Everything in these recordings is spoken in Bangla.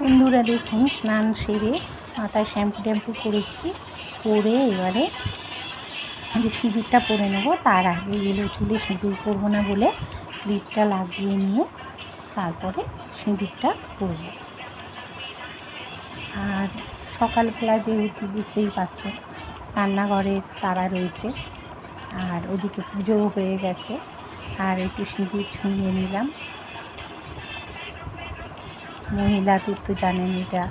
বন্ধুরা দেখুন, স্নান সেরে মাথায় শ্যাম্পু ট্যাম্পু করেছি, করে এবারে যে সিঁদুরটা পরে নেব, তার আগে এলো চুলে সিঁদুর করব না বলে ক্লিপটা লাগিয়ে নিয়ে তারপরে সিঁদুরটা করব আর সকালবেলা যে যেহেতু বুঝতেই পারছেন রান্নাঘরের তারা রয়েছে, আর ওদিকে পুজোও হয়ে গেছে, আর একটু সিঁদুর ছুঁয়ে নিলাম। মহিলাদের তো জানেন এটা।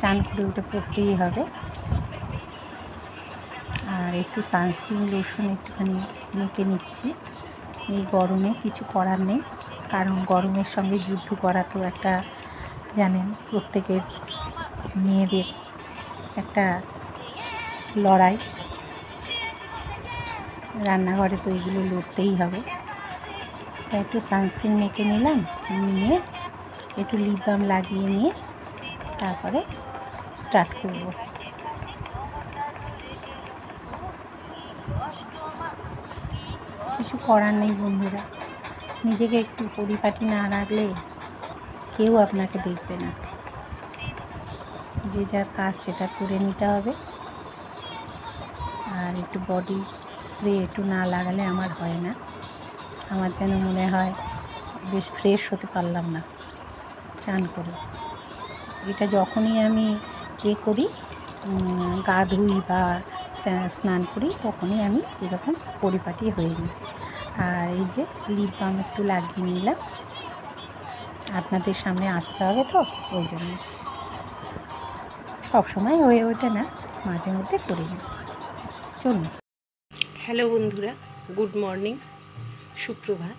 চান করে ওটা পড়তেই হবে। আর একটু সানস্ক্রিন লোশন একটুখানি মেখে নিচ্ছি। এই গরমে কিছু করার নেই। কারণ গরমের সঙ্গে যুদ্ধ করা তো একটা, জানেন, প্রত্যেকের মেয়েদের একটা লড়াই। রান্নাঘরে তো এগুলো লড়তেই হবে। একটু সানস্ক্রিন মেখে নিলাম, নিয়ে একটু লিপ বাম লাগিয়ে নিয়ে তারপরে স্টার্ট করব। কিছু করার নেই বন্ধুরা। নিজেকে একটু পরিপাটি না রাখলে কেউ আপনাকে দেখবে না। যে যার কাজ সেটা করে নিতে হবে। আর একটু বডি স্প্রে একটু না লাগালে আমার হয় না। আমার যেন মনে হয় বেশ ফ্রেশ হতে পারলাম না। চান করে। এটা যখনই আমি এ করি গা ধুই বা স্নান করি, তখনই আমি এরকম পরিপাটি হয়ে নিই। আর এই যে লিপ বাম একটু লাগিয়ে নিলাম। আপনাদের সামনে আসতে হবে তো, ওই জন্য। সবসময় হয়ে ওঠে না, মাঝে মধ্যে করে নিই। চলুন। হ্যালো বন্ধুরা, গুড মর্নিং, সুপ্রভাত।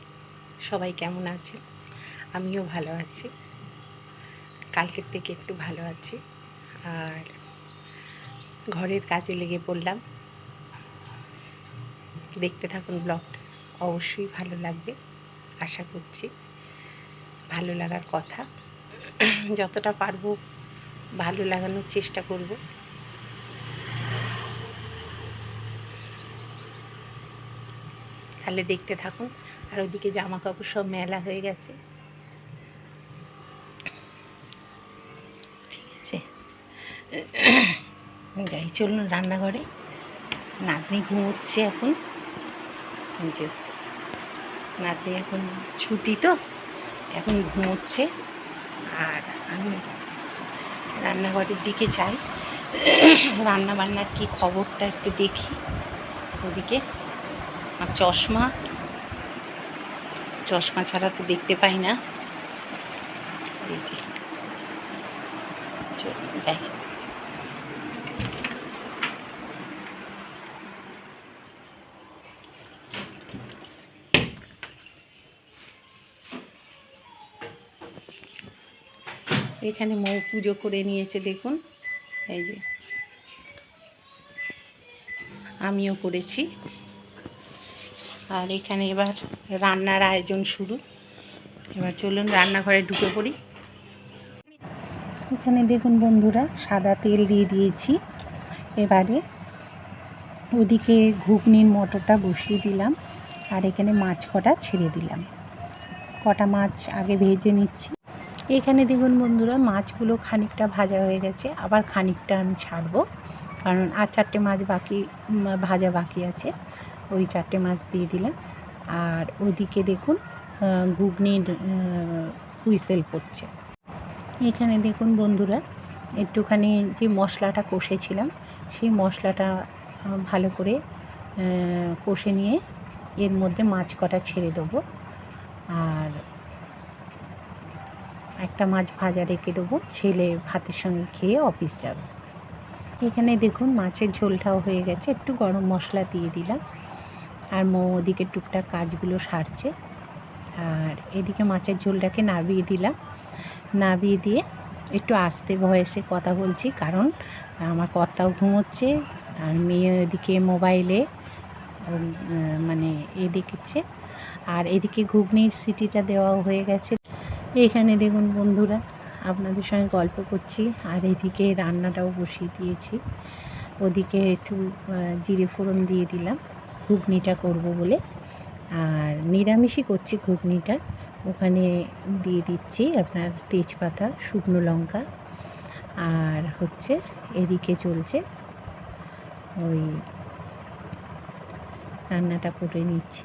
সবাই কেমন আছেন? আমিও ভালো আছি। কালকের থেকে একটু ভালো আছি। আর ঘরের কাজে লেগে পড়লাম। দেখতে থাকুন ব্লগটা, অবশ্যই ভালো লাগবে, আশা করছি। ভালো লাগার কথা। যতটা পারব ভালো লাগানোর চেষ্টা করব। তাহলে দেখতে থাকুন। আর ওদিকে জামা কাপড় সব মেলা হয়ে গেছে ঠিক আছে যাই, চলুন রান্নাঘরে। নাতনি ঘুমোচ্ছে এখন। যে, নাতনি এখন ছুটি তো, এখন ঘুমোচ্ছে। আর আমি রান্নাঘরের দিকে যাই। রান্না বান্নার কি খবরটা একটু দেখি। ওদিকে আর চশমা। চশমা ছাড়া তো দেখতে পাই না। এই যাই। এখানে মৌ পুজো করে নিয়েছে, দেখুন। এই যে। আমিও করেছি। আর এখানে এবার রান্নার আয়োজন শুরু। এবার চলুন রান্নাঘরে ঢুকে পড়ি। এখানে দেখুন বন্ধুরা, সাদা তেল দিয়ে দিয়েছি। এবারে ওদিকে ঘুগনির মটরটা বসিয়ে দিলাম। আর এখানে মাছ কটা ছেড়ে দিলাম। কটা মাছ আগে ভেজে নিচ্ছি। এখানে দেখুন বন্ধুরা, মাছগুলো খানিকটা ভাজা হয়ে গেছে। আবার খানিকটা আমি ছাড়বো, কারণ আর চারটে মাছ বাকি ভাজা বাকি আছে। ওই চারটে মাছ দিয়ে দিলাম। আর ওদিকে দেখুন ঘুগনির হুইসেল পড়ছে। এখানে দেখুন বন্ধুরা, একটুখানি যে মশলাটা কষেছিলাম, সেই মশলাটা ভালো করে কষে নিয়ে এর মধ্যে মাছ কটা ছেড়ে দেবো। আর একটা মাছ ভাজা রেখে দেবো, ছেলে ভাতের সঙ্গে খেয়ে অফিস যাবে। এখানে দেখুন মাছের ঝোলটাও হয়ে গেছে, একটু গরম মশলা দিয়ে দিলাম। আর মৌ ওদিকে টুকটাক কাজগুলো সারছে। আর এদিকে মাছের ঝোলটাকে নাবিয়ে দিলাম। নাবিয়ে দিয়ে একটু আস্তে ভয়েসে কথা বলছি, কারণ আমার কর্তাও ঘুমোচ্ছে, আর মেয়ে ওদিকে মোবাইলে মানে এ দেখছে। আর এদিকে ঘুগনির সিটিটা দেওয়াও হয়ে গেছে এখানে দেখুন বন্ধুরা, আপনাদের সঙ্গে গল্প করছি, আর এদিকে রান্নাটাও বসিয়ে দিয়েছি। ওদিকে একটু জিরে ফোড়ন দিয়ে দিলাম, ঘুগনিটা করব বলে। আর নিরামিষই করছি ঘুগনিটা। ওখানে দিয়ে দিচ্ছি আপনার তেজপাতা, শুকনো লঙ্কা, আর হচ্ছে এদিকে চলছে ওই রান্নাটা করে নিচ্ছি।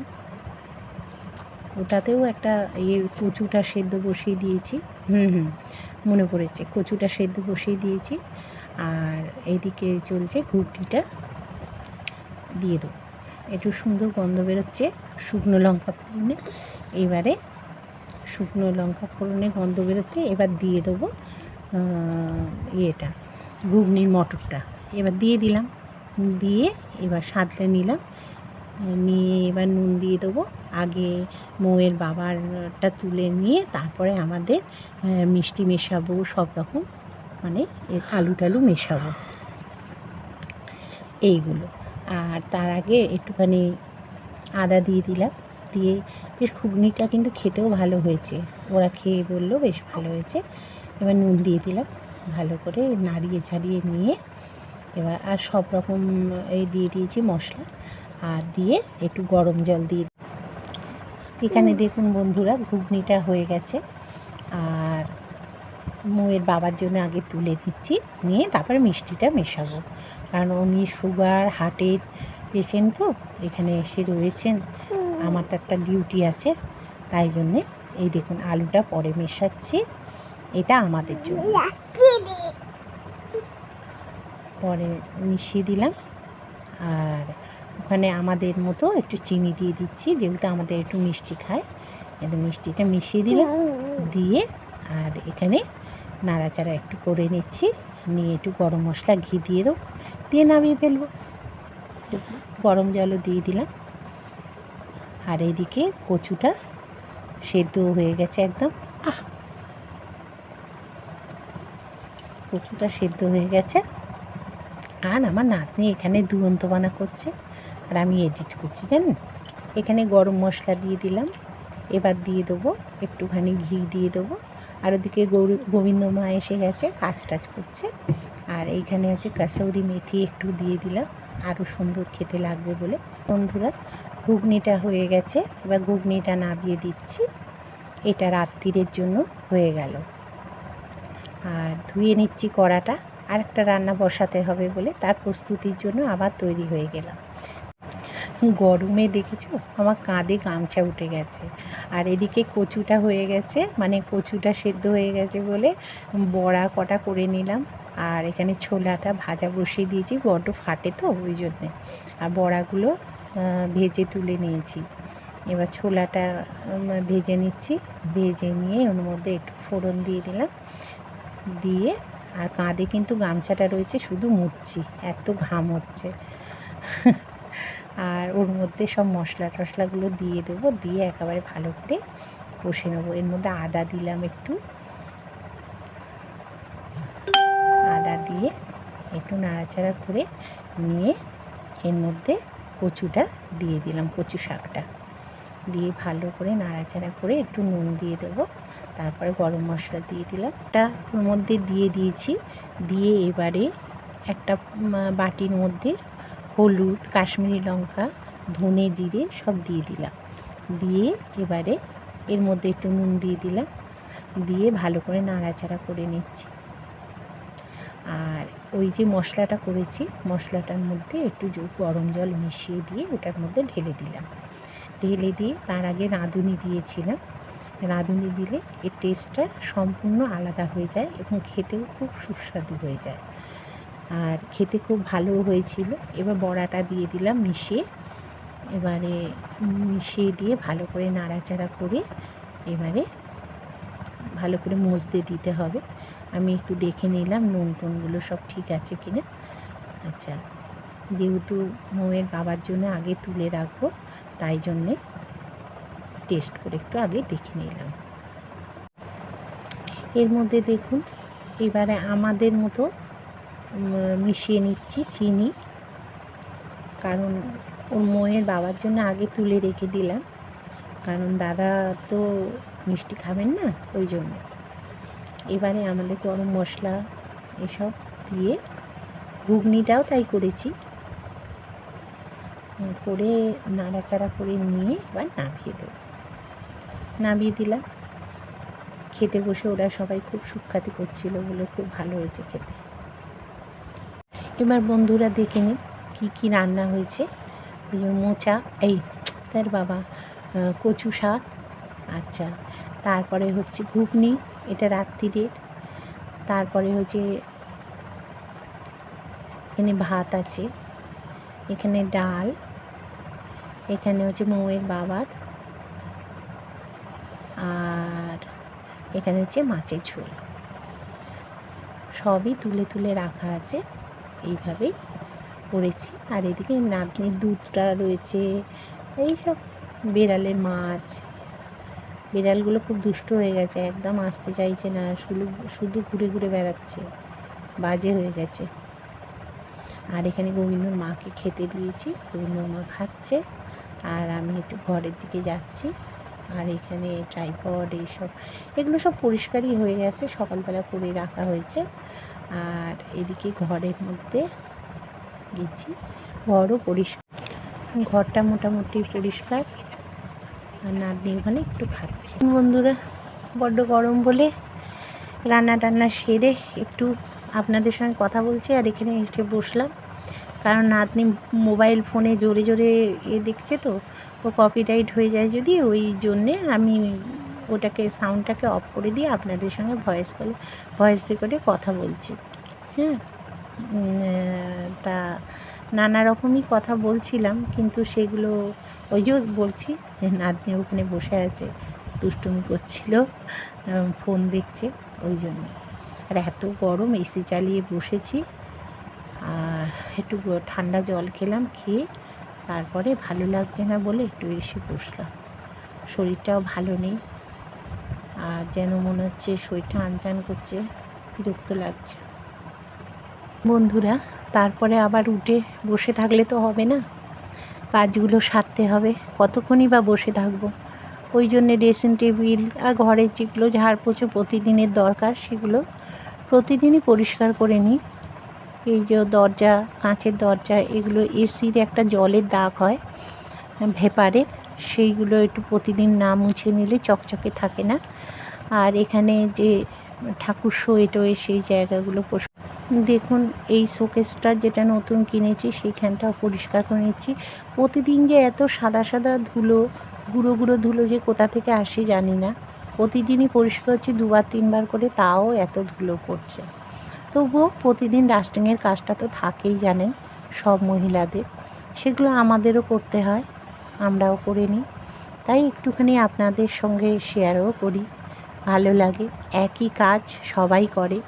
ওটাতেও একটা ইয়ে কচুটা সেদ্ধ বসিয়ে দিয়েছি। হুম হুম। মনে পড়েছে কচুটা সেদ্ধ বসিয়ে দিয়েছি। আর এদিকে চলছে ঘুগনিটা দিয়ে দেবো। একটু সুন্দর গন্ধ বেরোচ্ছে শুকনো লঙ্কা ফোড়নে। এবারে শুকনো লঙ্কা ফোড়নে গন্ধ বেরোচ্ছে এবার দিয়ে দেবো ইয়েটা ঘুগনির মটরটা। এবার দিয়ে দিলাম দিয়ে এবার সাঁতলে নিলাম। নিয়ে এবার নুন দিয়ে দেবো। আগে মৌয়ের বাবারটা তুলে নিয়ে তারপরে আমাদের মিষ্টি মেশাবো, সব রকম মানে আলু টালু মেশাবো। এইগুলো। আর তার আগে একটুখানি আদা দিয়ে দিলাম। দিয়ে বেশ ঘুগনিটা কিন্তু খেতেও ভালো হয়েছে। ওরা খেয়ে বলল, বেশ ভালো হয়েছে। এবার নুন দিয়ে দিলাম। ভালো করে নাড়িয়ে ছাড়িয়ে নিয়ে এবার আর সব রকম এই দিয়ে দিয়েছি মশলা। আর দিয়ে একটু গরম জল দিয়ে এখানে দেখুন বন্ধুরা ঘুগনিটা হয়ে গেছে। আর মৌয়ের বাবার জন্য আগে তুলে দিচ্ছি নিয়ে তারপরে মিষ্টিটা মেশাবো। কারণ উনি সুগার হার্টের পেশেন্ট তো এখানে এসে রয়েছেন। আমার তো একটা ডিউটি আছে তাই জন্যে এই দেখুন আলুটা পরে মেশাচ্ছি। এটা আমাদের জন্য। পরে মিশিয়ে দিলাম। আর ওখানে আমাদের মতো একটু চিনি দিয়ে দিচ্ছি যেহেতু আমাদের একটু মিষ্টি খায়। একটু মিষ্টিটা মিশিয়ে দিলাম। দিয়ে আর এখানে নাড়াচাড়া একটু করে নিচ্ছি। নিয়ে একটু গরম মশলা, ঘি দিয়ে দেবো। দিয়ে নামিয়ে ফেলব। গরম জলও দিয়ে দিলাম। আর এদিকে কচুটা সেদ্ধ হয়ে গেছে একদম। আহ! কচুটা সেদ্ধ হয়ে গেছে। আর আমার নাতনি এখানে দুরন্ত বানা করছে। আর আমি এডিট করছি জানেন? এখানে গরম মশলা দিয়ে দিলাম। এবার দিয়ে দেবো, একটুখানি ঘি দিয়ে দেবো। আর ওদিকে গৌরী, গোবিন্দ মা এসে গেছে কাজ টাজ করছে। আর এইখানে হচ্ছে কাসৌরি মেথি একটু দিয়ে দিলাম। আরও সুন্দর খেতে লাগবে বলে। বন্ধুরা, ঘুগনিটা হয়ে গেছে। এবার ঘুগনিটা নামিয়ে দিচ্ছি। এটা রাত্রিরের জন্য হয়ে গেল। আর ধুয়ে নিচ্ছি কড়াটা। আরেকটা রান্না বসাতে হবে বলে তার প্রস্তুতির জন্য আবার তৈরি হয়ে গেলাম। গরমে দেখেছ? আমার কাঁধে গামছা উঠে গেছে। আর এদিকে কচুটা হয়ে গেছে মানে কচুটা সেদ্ধ হয়ে গেছে বলে বড়া কটা করে নিলাম। আর এখানে ছোলাটা ভাজা বসিয়ে দিয়েছি, বড্ড ফাটে তো ওই জন্যে। আর বড়াগুলো ভেজে তুলে নিয়েছি। এবার ছোলাটা ভেজে নিচ্ছি। ভেজে নিয়ে ওর মধ্যে একটু ফোড়ন দিয়ে দিলাম। দিয়ে আর কাঁধে কিন্তু গামছাটা রয়েছে, শুধু মুচ্ছি, এত ঘাম হচ্ছে। আর ওর মধ্যে সব মশলা টশলাগুলো দিয়ে দেবো, দিয়ে একেবারে ভালো করে কষে নেব। এর মধ্যে আদা দিলাম একটু। আদা দিয়ে একটু নাড়াচাড়া করে নিয়ে এর মধ্যে কচুটা দিয়ে দিলাম, কচু শাকটা। দিয়ে ভালো করে নাড়াচাড়া করে একটু নুন দিয়ে দেবো। তারপরে গরম মশলা দিয়ে দিলাম। এটা ওর মধ্যে দিয়ে দিয়েছি। দিয়ে এবারে একটা বাটির মধ্যে হলুদ, কাশ্মীরি লঙ্কা, ধনে জিরে সব দিয়ে দিলাম। দিয়ে এবারে এর মধ্যে একটু নুন দিয়ে দিলাম। দিয়ে ভালো করে নাড়াচাড়া করে নিচ্ছি। আর ওই যে মশলাটা করেছি, মশলাটার মধ্যে একটু গরম জল মিশিয়ে দিয়ে ওটার মধ্যে ঢেলে দিলাম। ঢেলে দিয়ে তার আগে রাঁধুনি দিয়েছিলাম। রাঁধুনি দিলে এর টেস্টটা সম্পূর্ণ আলাদা হয়ে যায় এবং খেতেও খুব সুস্বাদু হয়ে যায়। আর খেতে খুব ভালো হয়েছিল। এবার বড়াটা দিয়ে দিলাম মিশিয়ে। এবারে মিশিয়ে দিয়ে ভালো করে নাড়াচাড়া করে এবারে ভালো করে মজতে দিতে হবে। আমি একটু দেখে নিলাম নুন টুনগুলো সব ঠিক আছে কিনা। আচ্ছা যেহেতু মৌয়ের বাবার জন্য আগে তুলে রাখব, তাই জন্যে টেস্ট করে একটু আগে দেখে নিলাম। এর মধ্যে দেখুন, এবারে আমাদের মতো মিশিয়ে নিচ্ছি, চিনি। কারণ ওর মৌয়ের বাবার জন্য আগে তুলে রেখে দিলাম। কারণ দাদা তো মিষ্টি খাবেন না, ওই জন্য। এবারে আমাদের গরম মশলা এসব দিয়ে ঘুগনিটাও তাই করেছি। করে নাড়াচাড়া করে নিয়ে এবার নামিয়ে দেবো। নামিয়ে দিলাম। খেতে বসে ওরা সবাই খুব সুখ্যাতি করছিল বলে খুব ভালো হয়েছে খেতে। এবার বন্ধুরা দেখে নিন কী কী রান্না হয়েছে। এই মোচা, এই তার বাবা কচু শাক আচ্ছা। তারপরে হচ্ছে ঘুগনি, এটা রাত্রিরের তারপরে হচ্ছে এখানে ভাত আছে, এখানে ডাল, এখানে হচ্ছে মৌয়ের বাবার, আর এখানে হচ্ছে মাছের ঝোল। সবই তুলে তুলে রাখা আছে। এইভাবেই করেছি। আর এদিকে নাতনির দুধটা রয়েছে, এইসব বিড়ালের মাছ। বিড়ালগুলো খুব দুষ্ট হয়ে গেছে, একদম আসতে চাইছে না, শুধু শুধু ঘুরে ঘুরে বেড়াচ্ছে, বাজে হয়ে গেছে। আর এখানে গোবিন্দর মাকে খেতে দিয়েছি, গোবিন্দর মা খাচ্ছে, আর আমি একটু ঘরের দিকে যাচ্ছি। আর এখানে ট্রাইপড এইসব, এগুলো সব পরিষ্কারই হয়ে গেছে, সকালবেলা করে রাখা হয়েছে। আর এদিকে ঘরের মধ্যে গেছি। ঘরও পরিষ্কার। ঘরটা মোটামুটি পরিষ্কার। আর নাতনি ওখানে একটু খাচ্ছে। বন্ধুরা, বড্ড গরম বলে রান্না টান্না সেরে একটু আপনাদের সঙ্গে কথা বলছি আর এখানে এসে বসলাম। কারণ নাতনি মোবাইল ফোনে জোরে জোরে এ দেখছে তো, ও কপিরাইট হয়ে যায় যদি ওই জন্যে আমি ওটাকে সাউন্ডটাকে অফ করে দিয়ে আপনাদের সঙ্গে ভয়েস কল ভয়েস রেকর্ডে কথা বলছি। হ্যাঁ তা নানা রকমই কথা বলছিলাম, কিন্তু সেগুলো ওই যে বলছি, নাতনি ওখানে বসে আছে, দুষ্টুমি করছিল ফোন দেখছে, ওই জন্য। আর এত গরম এসি চালিয়ে বসেছি, আর একটু ঠান্ডা জল খেলাম, খেয়ে তারপরে ভালো লাগছে না বলে একটু এসে বসলাম। শরীরটাও ভালো নেই। আর যেন মনে হচ্ছে শরীরটা আনচান করছে, বিরক্ত লাগছে। বন্ধুরা, তারপরে আবার উঠে বসে থাকলে তো হবে না? কাজগুলো সারতে হবে, কতক্ষণই বা বসে থাকব? ওই জন্যে ড্রেসিং টেবিল আর ঘরের যেগুলো ঝাড় পোছো প্রতিদিনের দরকার, সেগুলো প্রতিদিনই পরিষ্কার করে নিই। এই যে দরজা, কাঁচের দরজা, এগুলো এসির একটা জলের দাগ হয়, ভেপারে। সেইগুলো একটু প্রতিদিন না মুছে নিলে চকচকে থাকে না। আর এখানে যে ঠাকুর শোয়ে টোয়ে সেই জায়গাগুলো দেখুন, এই শোকেসটা যেটা নতুন কিনেছি সেইখানটাও পরিষ্কার করে নিচ্ছি। প্রতিদিন যে এত সাদা সাদা ধুলো, গুঁড়ো গুঁড়ো ধুলো যে কোথা থেকে আসে জানি না। প্রতিদিনই পরিষ্কার হচ্ছে দুবার তিনবার করে তাও এত ধুলো পড়ছে। তবুও প্রতিদিন ডাস্টিংয়ের কাজটা তো থাকেই জানেন সব মহিলাদের। সেগুলো আমাদেরও করতে হয়। আমরাও করে নিই। তাই একটুখানি আপনাদের সঙ্গে শেয়ারও করি। ভালো লাগে, একই কাজ সবাই করে,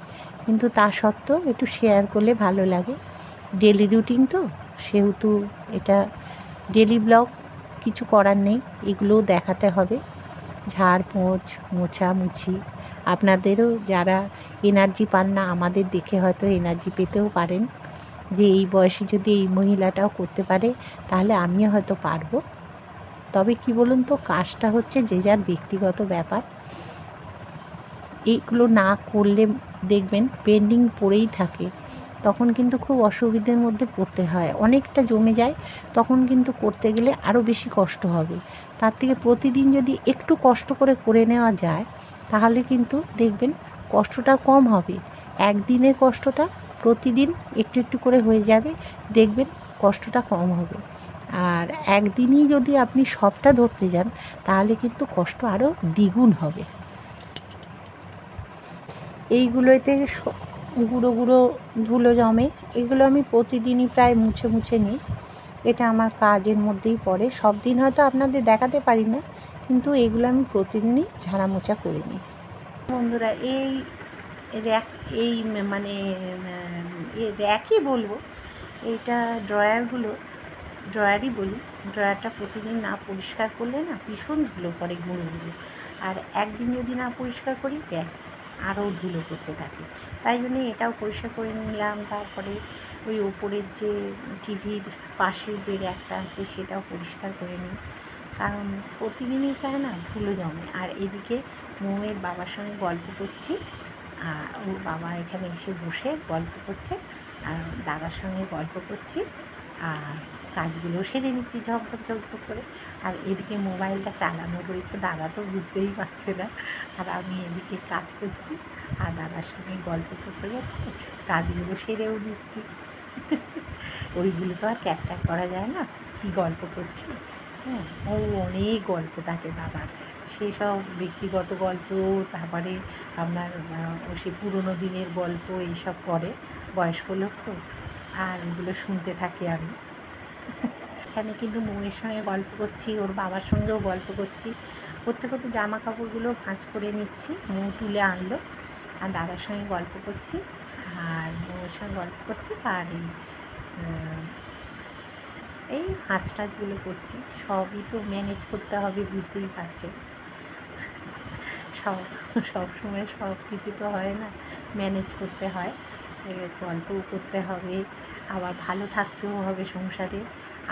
কিন্তু তা সত্ত্বেও একটু শেয়ার করলে ভালো লাগে। ডেলি রুটিন তো, সেহেতু এটা ডেলি ব্লগ কিছু করার নেই, এগুলোও দেখাতে হবে। ঝাড় পোঁছ মোছামুছি, আপনাদেরও যারা এনার্জি পান না, আমাদের দেখে হয়তো এনার্জি পেতেও পারেন। যে এই বয়সে যদি এই মহিলাটাও করতে পারে, তাহলে আমিও হয়তো পারব। তবে কি বলুন তো, কাজটা হচ্ছে যে যার ব্যক্তিগত ব্যাপার। এইগুলো না করলে দেখবেন পেন্ডিং পড়েই থাকে। তখন কিন্তু খুব অসুবিধার মধ্যে পড়তে হয়। অনেকটা জমে যায়, তখন কিন্তু করতে গেলে আরও বেশি কষ্ট হবে। তার থেকে প্রতিদিন যদি একটু কষ্ট করে করে নেওয়া যায়, তাহলে কিন্তু দেখবেন কষ্টটা কম হবে। একদিনের কষ্টটা প্রতিদিন একটু একটু করে হয়ে যাবে, দেখবেন কষ্টটা কম হবে। আর একদিনই যদি আপনি সবটা ধরতে যান, তাহলে কিন্তু কষ্ট আরও দ্বিগুণ হবে। এইগুলোতে গুঁড়ো গুঁড়ো ধুলো জমে, এগুলো আমি প্রতিদিনই প্রায় মুছে মুছে নিই। এটা আমার কাজের মধ্যেই পড়ে। সব দিন হয়তো আপনাদের দেখাতে পারি না, কিন্তু এগুলো আমি প্রতিদিনই ঝাড়া মোছা করে নিই। বন্ধুরা, এই র্যাক, এই মানে র্যাকই বলব, এইটা ড্রয়ারগুলো ড্রয়ারই বলি, ড্রয়ারটা প্রতিদিন না পরিষ্কার করলে না ভীষণ ধুলো পড়ে গুঁড়ো আর একদিন যদি না পরিষ্কার করি, ব্যাস, আরও ধুলো করতে থাকে। তাই জন্যে এটাও পরিষ্কার করে নিলাম। তারপরে ওই ওপরের যে টিভির পাশে যে র্যাকটা আছে, সেটাও পরিষ্কার করে নিই। কারণ প্রতিদিনই প্রায় না ধুলো জমে। আর এদিকে মোমের বাবার সঙ্গে গল্প করছি। আর ওর বাবা এখানে এসে বসে গল্প করছে। আর দাদার সঙ্গে গল্প করছি। আর কাজগুলো সেরে নিচ্ছি ঝপ ঝপ করে। আর এদিকে মোবাইলটা চালানো রয়েছে দাদা তো বুঝতেই পারছে না। আর আমি এদিকে কাজ করছি, আর দাদার সঙ্গে গল্প করতে করতে কাজগুলো সেরেও নিচ্ছি। ওইগুলো তো আর ক্যাপচার করা যায় না, কি গল্প করছি? হ্যাঁ ও অনেক গল্প থাকে দাদার। সেসব ব্যক্তিগত গল্প, তারপরে আপনার সে পুরোনো দিনের গল্প, এইসব করে বয়স্ক লোক তো, আর ওগুলো শুনতে থাকি আমি। এখানে কিন্তু মৌয়ের সঙ্গে গল্প করছি, ওর বাবার সঙ্গেও গল্প করছি। করতে করতে জামা কাপড়গুলো ভাঁজ করে নিচ্ছি, মৌ তুলে আনলো, আর দাদার সঙ্গে গল্প করছি, আর মৌয়ের সঙ্গে গল্প করছি, আর এই এই হাঁচ টাচগুলো করছি। সবই তো ম্যানেজ করতে হবে, বুঝতেই পারছে সব সব সময় সব কিছু তো হয় না ম্যানেজ করতে হয় গল্পও করতে হবে। আবার ভালো থাকতেও হবে সংসারে,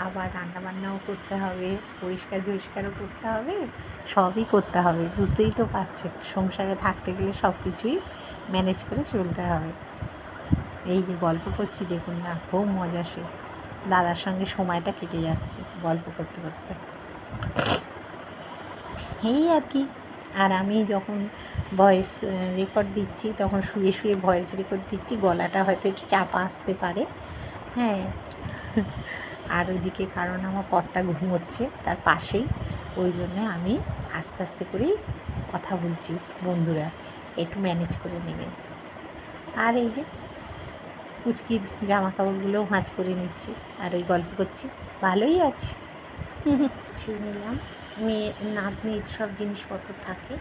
আবার রান্নাবান্নাও করতে হবে, পরিষ্কার পরিষ্কারও করতে হবে, সবই করতে হবে, বুঝতেই তো পারছে সংসারে থাকতে গেলে সব কিছুই ম্যানেজ করে চলতে হবে। এই যে গল্প করছি, দেখুন না, খুব মজা সে। দাদার সঙ্গে সময়টা কেটে যাচ্ছে গল্প করতে করতে। এই আর কি। আর আমি যখন ভয়েস রেকর্ড দিচ্ছি, তখন শুয়ে শুয়ে ভয়েস রেকর্ড দিচ্ছি, গলাটা হয়তো একটু চাপা আসতে পারে। হ্যাঁ। আর ওইদিকে কারণ আমার কর্তা ঘুমোচ্ছে তার পাশেই ওই জন্য আমি আস্তে আস্তে করেই কথা বলছি বন্ধুরা একটু ম্যানেজ করে নেবেন। আর এই যে কুচকির জামা কাপড়গুলোও ভাঁজ করে নিচ্ছি আর ওই গল্প করছি ভালোই আছি। ছিঁড়ে নিলাম মেয়ে নাতনির সব জিনিসপত্র থাকে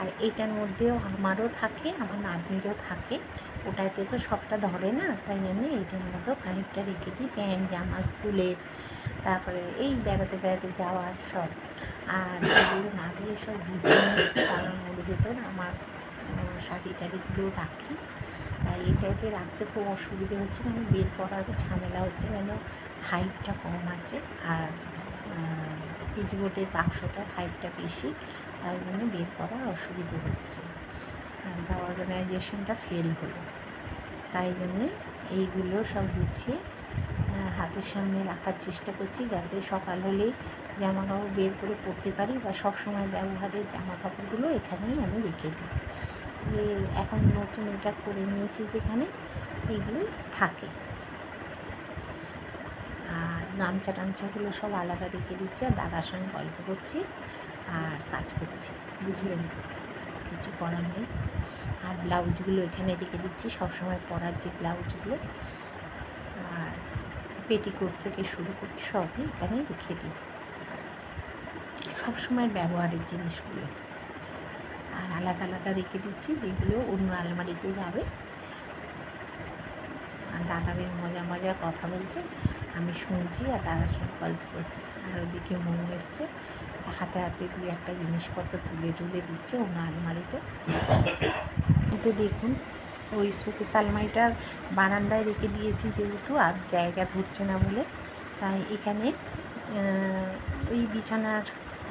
আর এটার মধ্যেও আমারও থাকে, আমার নাতনিরও থাকে। ওটাতে তো সবটা ধরে না, তাই জন্য এইটার মধ্যেও খানিকটা রেখে দিই। প্যান্ট, জামা, স্কুলের, তারপরে এই বেড়াতে বেড়াতে যাওয়ার সব। আর এগুলো না দিয়ে সব গুছিয়ে কারণ ওর ভেতর আমার শাড়ি টাড়িগুলো রাখি। তাই এটাতে রাখতে খুব অসুবিধে হচ্ছে মানে বের করার ঝামেলা হচ্ছে কেন হাইটটা কম আছে। আর পিচবোর্ডের বাক্সটার হাইটটা বেশি তাই জন্য বের করার অসুবিধে হচ্ছে। আর অর্গানাইজেশনটা ফেল হলো। তাই জন্যে এইগুলো সব গুছিয়ে হাতের সামনে রাখার চেষ্টা করছি যাতে সকাল হলেই জামা কাপড় বের করে পরতে পারি বা সব সময় ব্যবহারের জামা কাপড়গুলো এখানেই আমি রেখে দিই। এখন নতুন এটা করে নিয়েছি যেখানে এইগুলোই থাকে। গামছা টামছাগুলো সব আলাদা রেখে দিচ্ছি আর দাদার সঙ্গে গল্প করছি আর কাজ করছি, বুঝলেন? কিছু করার নেই। আর ব্লাউজগুলো এখানে রেখে দিচ্ছি, সবসময় পরার যে ব্লাউজগুলো। আর পেটিকোট থেকে শুরু করে সবই এখানে রেখে দিই। সবসময় ব্যবহারের জিনিসগুলো। আর আলাদা আলাদা রেখে দিচ্ছি, যেগুলো অন্য আলমারিতে যাবে। আর দাদা মজা মজা কথা বলছে। আমি শুনছি আর দাদার সঙ্গে গল্প করছি। আর ওদিকে মৌ এসছে, হাতে হাতে দুই একটা জিনিসপত্র তুলে তুলে দিচ্ছে অন্য আলমারিতে। কিন্তু দেখুন, ওই শোকেস আলমারিটার বারান্দায় রেখে দিয়েছি যেহেতু, আর জায়গা ধরছে না বলে। তাই এখানে ওই বিছানার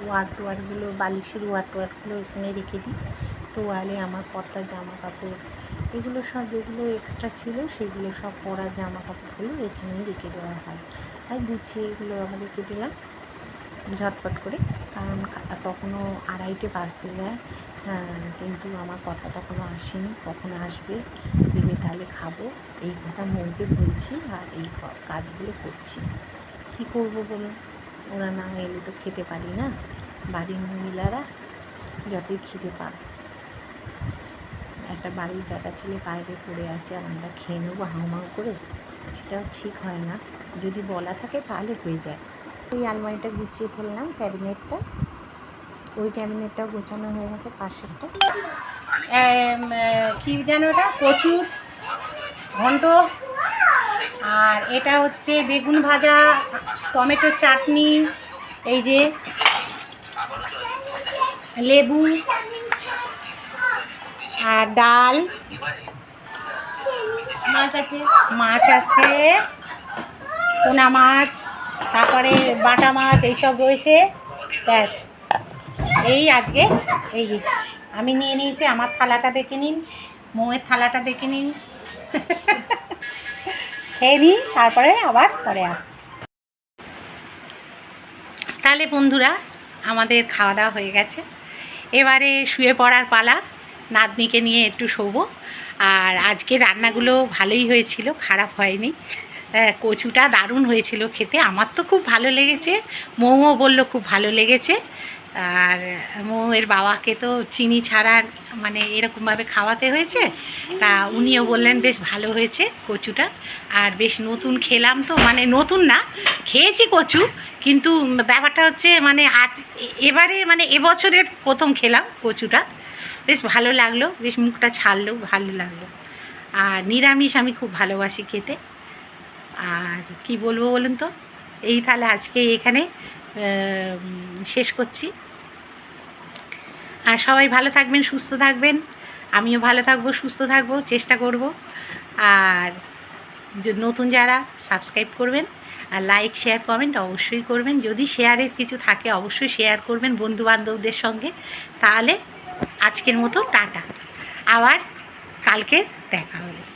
ওয়ার টোয়ারগুলো বালিশের ওয়ার টোয়ারগুলো এখানে রেখে দিই। তোয়ালে আমার পর্দার জামা কাপড় এগুলো সব, যেগুলো এক্সট্রা ছিল, সেগুলো সব পরার জামা কাপড়গুলো এখানেই রেখে দেওয়া হয়। তাই গুছিয়ে এগুলো আমি রেখে দিলাম ঝটপট করে। কারণ তখনও আড়াইটে বাজতে যায়। কিন্তু আমার কথা তখনও আসেনি, কখন আসবে। এলে তাহলে খাব। এই কথা মনকে বলছি আর এই কাজগুলো করছি। কী করব বলুন? ওরা না এলে তো খেতে পারি না। বাড়ির মহিলারা যতই খিদে পাক। একটা বাড়ির বেটা ছেলে বাইরে পড়ে আছে আর আমরা খেয়ে নেব হাউমাউ করে, সেটাও ঠিক হয় না। যদি বলা থাকে তাহলে হয়ে যায়। ওই আলমারিটা গুছিয়ে ফেললাম ক্যাবিনেটটা। ওই ক্যাবিনেটটাও গোছানো হয়ে গেছে পাশেরটা। কি যেন ওটা? কচুর ঘন্ট। আর এটা হচ্ছে বেগুন ভাজা, টমেটো চাটনি, এই যে লেবু। আর ডাল? মাছ আছে। মাছ আছে। পোনা মাছ তারপরে বাটা মাছ এইসব রয়েছে। ব্যাস। এই আজকে এই আমি নিয়ে নিয়েছি আমার থালাটা দেখে নিন মৌয়ের থালাটা দেখে নিন। খেয়ে নিই তারপরে আবার পরে আসছি তাহলে বন্ধুরা আমাদের খাওয়া দাওয়া হয়ে গেছে। এবারে শুয়ে পড়ার পালা। নাতনিকে নিয়ে একটু শোবো। আর আজকে রান্নাগুলো ভালোই হয়েছিল খারাপ হয়নি। হ্যাঁ, কচুটা দারুণ হয়েছিল খেতে। আমার তো খুব ভালো লেগেছে। মৌও বলল খুব ভালো লেগেছে। আর মৌয়ের বাবাকে তো চিনি ছাড়া মানে এরকমভাবে খাওয়াতে হয়েছে। তা উনিও বললেন বেশ ভালো হয়েছে কচুটা। আর বেশ নতুন খেলাম তো মানে নতুন না খেয়েছি কচু কিন্তু ব্যাপারটা হচ্ছে মানে আজ এবারে মানে এবছরের প্রথম খেলাম কচুটা। বেশ ভালো লাগল, বেশ মুখটা ছাড়লো, ভালো লাগল। আর নিরামিষ আমি খুব ভালোবাসি খেতে। আর কি বলব বলুন তো? এই তাহলে আজকে এখানে শেষ করছি। আর সবাই ভালো থাকবেন, সুস্থ থাকবেন। আমিও ভালো থাকব, সুস্থ থাকব, চেষ্টা করব। আর নতুন যারা সাবস্ক্রাইব করবেন। আর লাইক শেয়ার কমেন্ট অবশ্যই করবেন। যদি শেয়ারের কিছু থাকে, অবশ্যই শেয়ার করবেন বন্ধু বান্ধবদের সঙ্গে। তাহলে আজকের মতো টাটা। আবার কালকে দেখা হবে।